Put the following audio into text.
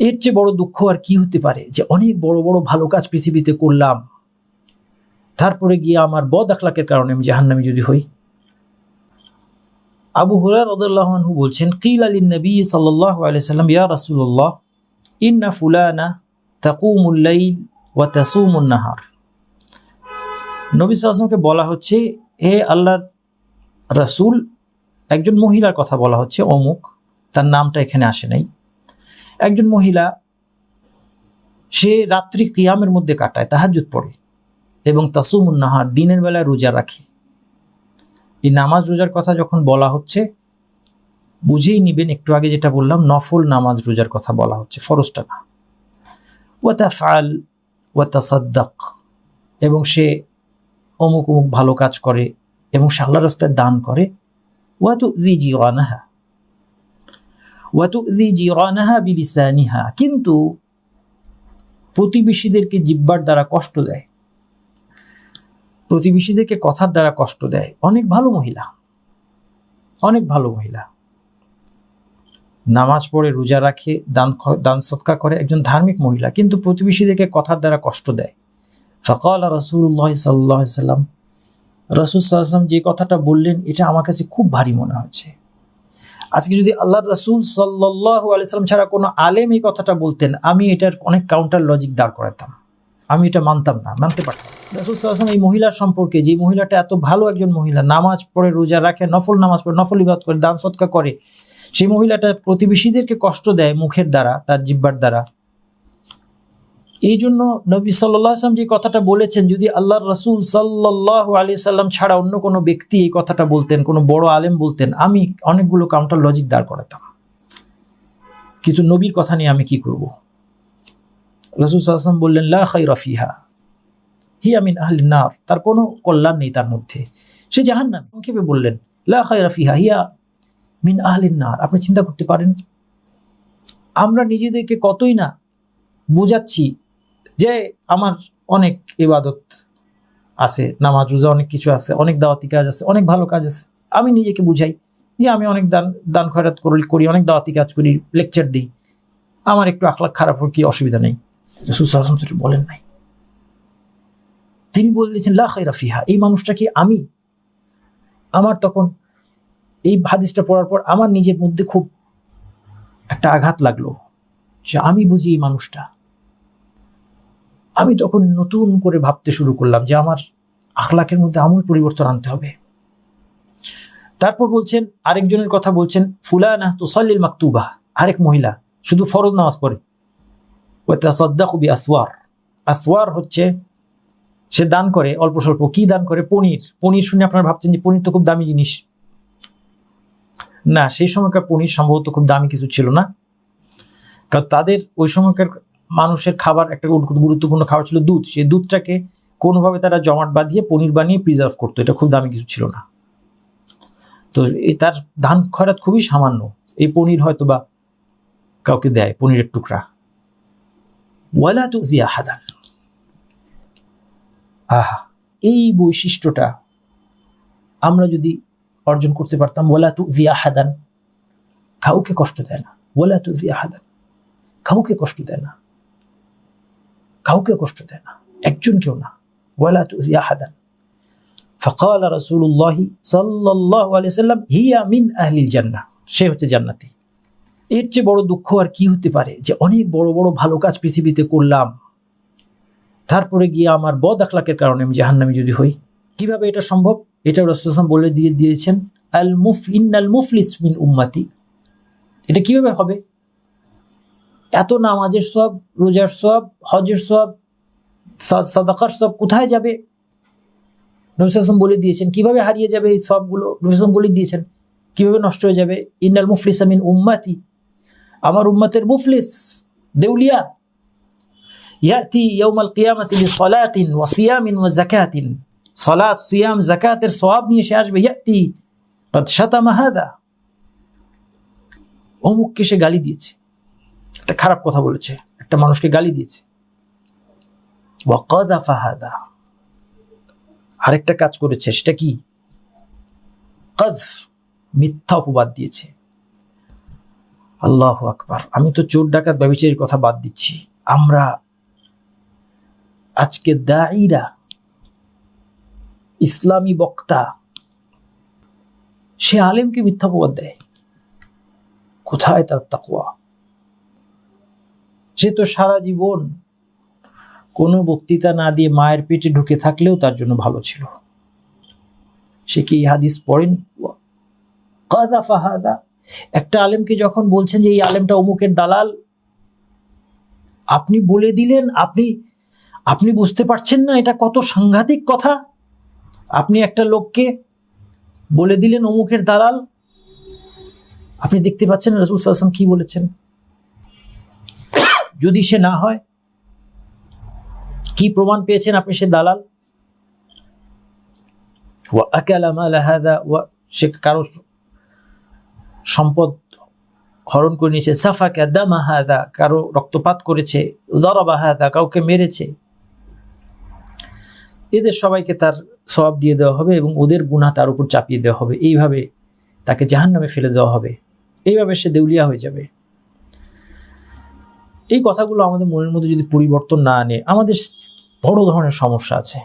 এর চেয়ে বড় দুঃখ আর কি হতে পারে? যে অনেক বড় বড় ভালো কাজ পৃথিবীতে করলাম, তারপরে গিয়ে আমার বদ আখলাকের কারণে আমি জাহান্নামি যদি হই। আবু হুরার রদুল্লাহনহু বলছেন, কিল আলী নবী সাল্লাহ আলাইসাল্লাম ইয়া রাসুল্লাহ ইন্না ফুলানা তাকুমুল্লাইল ওয়া তাসুমুন নাহার। নবী সাল্লামকে বলা হচ্ছে, হে আল্লাহর রাসুল, একজন মহিলার কথা বলা হচ্ছে, অমুক, তার নামটা এখানে আসে নাই। একজন মহিলা, সে রাত্রি কিয়ামের মধ্যে কাটায়, তাহাজ্জুদ পড়ে এবং তাসুমুন নাহার দিনের বেলায় রোজা রাখে। এই নামাজ রোজার কথা যখন বলা হচ্ছে, বুঝেই নিবেন, একটু আগে যেটা বললাম, নফল নামাজ রোজার কথা বলা হচ্ছে, ফরজটা না। ওয়াতা ফাল ওয়াতা সাদ্দাক এবং সে অমুক অমুক ভালো কাজ করে, এবং সে আল্লাহ রাস্তায় দান করে ওয়াতু জি জিওয়ানাহা ওয়াতু জি জিওয়ানাহা বিলিসানিহা কিন্তু প্রতিবেশীদেরকে জিব্বার দ্বারা কষ্ট দেয়। প্রতিবেশীদেরকে কথার দ্বারা কষ্ট দেয়। অনেক ভালো মহিলা। অনেক ভালো মহিলা। নামাজ পড়ে, রোজা রাখে, দান দান সৎকা করে একজন ধার্মিক মহিলা, কিন্তু প্রতিবেশীদেরকে কথার দ্বারা কষ্ট দেয়। ফকাল রসুল্লাহ সাল্লাহ সাল্লাম, রসুল সাল্লাম যে কথাটা বললেন, এটা আমার কাছে খুব ভারী মনে হচ্ছে আজকে যদি আল্লাহ রসুল সাল্লাহ আলিয়াল্লাম ছাড়া কোনো আলেম এই কথাটা বলতেন, আমি এটার অনেক কাউন্টার লজিক দাঁড় করাতাম। আমি এটা মানতাম না, মানতে পারতাম রসুল সাল্লাম এই মহিলার সম্পর্কে, যে মহিলাটা এত ভালো একজন মহিলা, নামাজ পড়ে, রোজা রাখে, নফল নামাজ পড়ে, নফল ইবাদ করে, দান সৎকা করে, সেই মহিলাটা প্রতিবেশীদেরকে কষ্ট দেয় মুখের দ্বারা, তার জিব্বার দ্বারা। এই জন্য নবী সাল্লাম যে কথাটা বলেছেন, যদি আল্লাহ রসুল সাল্লাহ আলি সাল্লাম ছাড়া অন্য কোনো ব্যক্তি এই কথাটা বলতেন, কোনো বড় আলেম বলতেন, আমি অনেকগুলো কাউন্টার লজিক দাঁড় করাতাম। কিন্তু নবীর কথা নিয়ে আমি কি করব? রসুল সাল্লাম বললেন, লা রফিহা হি আমিন আহলিনার তার কোনো কল্যাণ নেই তার মধ্যে। সে জাহান না সংক্ষেপে বললেন, লা রফিহা হিয়া মিন আহলিনার আপনি চিন্তা করতে পারেন, আমরা নিজেদেরকে কতই না বুঝাচ্ছি যে আমার অনেক ইবাদত আছে, নামাজ, রোজা, অনেক কিছু আছে, অনেক দাওয়াতি কাজ আছে, অনেক ভালো কাজ আছে। আমি নিজেকে বুঝাই যে আমি অনেক দান দান খয়রাত করি অনেক দাওয়াতি কাজ করি লেকচার দিই। আমার একটু আখলাখ খারাপ হোক কি অসুবিধা নেই? রসুল বলেন নাই। তিনি বলেছেন, লা খাই রাফিহা এই মানুষটাকে আমি? আমার তখন এই হাদিসটা পড়ার পর আমার নিজের মধ্যে খুব একটা আঘাত লাগল যে আমি বুঝি এই মানুষটা। আমি তখন নতুন করে ভাবতে শুরু করলাম যে আমার আখলাকের মধ্যে আমূল পরিবর্তন আনতে হবে। তারপর বলছেন, আরেকজনের কথা বলছেন, ফুলানা তুসাল্লিল মাকতুবা। আরেক মহিলা, শুধু ফরজ নামাজ পড়ে। সদ্দা খুবই আসওয়ার আসওয়ার হচ্ছে, সে দান করে, অল্প স্বল্প। কি দান করে? পনির। পনির শুনে আপনারা ভাবছেন যে পনির তো খুব দামি জিনিস। না, সেই সময়কার পনির সম্ভবত খুব দামি কিছু ছিল না। কারণ তাদের ওই সময়কার মানুষের খাবার একটা গুরুত্বপূর্ণ খাবার ছিল দুধ। সেই দুধটাকে কোনোভাবে তারা জমাট বাঁধিয়ে পনির বানিয়ে প্রিজার্ভ করতো। এটা খুব দামি কিছু ছিল না। তো তার ধান খয়রাত খুবই সামান্য। এই পনির হয়তো বা কাউকে দেয়, পনিরের টুকরা। ওয়ালা তু জিয়া হাদান। আহা, এই বৈশিষ্ট্যটা আমরা যদি অর্জন করতে পারতাম, ওয়ালা তু জিয়া হাদান কাউকে কষ্ট দেয় না। ওয়ালা তু জিয়া হাদান কাউকে কষ্ট দেয় না। কাউকে কষ্ট দেয় না একজন কেউ না। ওয়ালা তু জিয়া হাদান। ফকাল রসুল্লাহ সাল্লাহ আলিয়াল্লাম হিয়া মিন আহলিল জান্না সে হচ্ছে জান্নাতি। এর চেয়ে বড় দুঃখ আর কি হতে পারে যে অনেক বড় বড় ভালো কাজ পৃথিবীতে করলাম, তারপরে গিয়ে আমার বদ আখলাকের কারণে আমি জাহান্নামি যদি হই? কীভাবে এটা সম্ভব? এটা রসুলাম বলে দিয়ে দিয়েছেন আল মুফ ইন্নাল মুফলিস মিন উম্মাতি। এটা কীভাবে হবে? এত নামাজের সব, রোজার সব, হজের সব সাদাকার সব কোথায় যাবে? নবিসাম বলে দিয়েছেন, কীভাবে হারিয়ে যাবে এই সবগুলো? নবিসাম বলে দিয়েছেন, কীভাবে নষ্ট হয়ে যাবে? ইন্নাল মুফলিস আমিন উম্মাতি, আমার উম্মাতের মুফলিস, দেউলিয়া। ইয়াতি ওয়া ওয়া সলাত, সিয়াম নিয়ে আসবে, ইয়াতি। অমুককে সে গালি দিয়েছে। একটা খারাপ কথা বলেছে একটা মানুষকে গালি দিয়েছে। আরেকটা কাজ করেছে সেটা কি? কজ মিথ্যা অপবাদ দিয়েছে। আল্লাহ আকবার। আমি তো চোর ডাকাত ব্যবচারীর কথা বাদ দিচ্ছি। আমরা আজকে দায়ীরা ইসলামী বক্তা সে আলেমকে মিথ্যা অপবাদ দেয়। কোথায় তার তাকুয়া সে তো সারা জীবন কোনো বক্তৃতা না দিয়ে মায়ের পেটে ঢুকে থাকলেও তার জন্য ভালো ছিল। সে কি হাদিস পড়েনি? ফাহাদা একটা আলেমকে যখন বলছেন যে এই আলেমটা অমুকের দালাল, আপনি বলে দিলেন, আপনি আপনি বুঝতে পারছেন না এটা কত সাংঘাতিক কথা। আপনি একটা লোককে বলে দিলেন অমুকের দালাল, আপনি দেখতে পাচ্ছেন রসুল সাল্লাম কি বলেছেন? যদি সে না হয়, কি প্রমাণ পেয়েছেন আপনি সে দালাল? সে কারও সম্পদ হরণ করে নিয়েছে। সাফাকা দামা হাদা, কারও রক্তপাত করেছে। দরাবা হাদা, কাউকে মেরেছে। এদের সবাইকে তার সব দিয়ে দেওয়া হবে এবং ওদের গুণা তার উপর চাপিয়ে দেওয়া হবে। এইভাবে তাকে জাহান নামে ফেলে দেওয়া হবে। এইভাবে সে দেউলিয়া হয়ে যাবে। এই কথাগুলো আমাদের মনের মধ্যে যদি পরিবর্তন না আনে আমাদের বড় ধরনের সমস্যা আছে।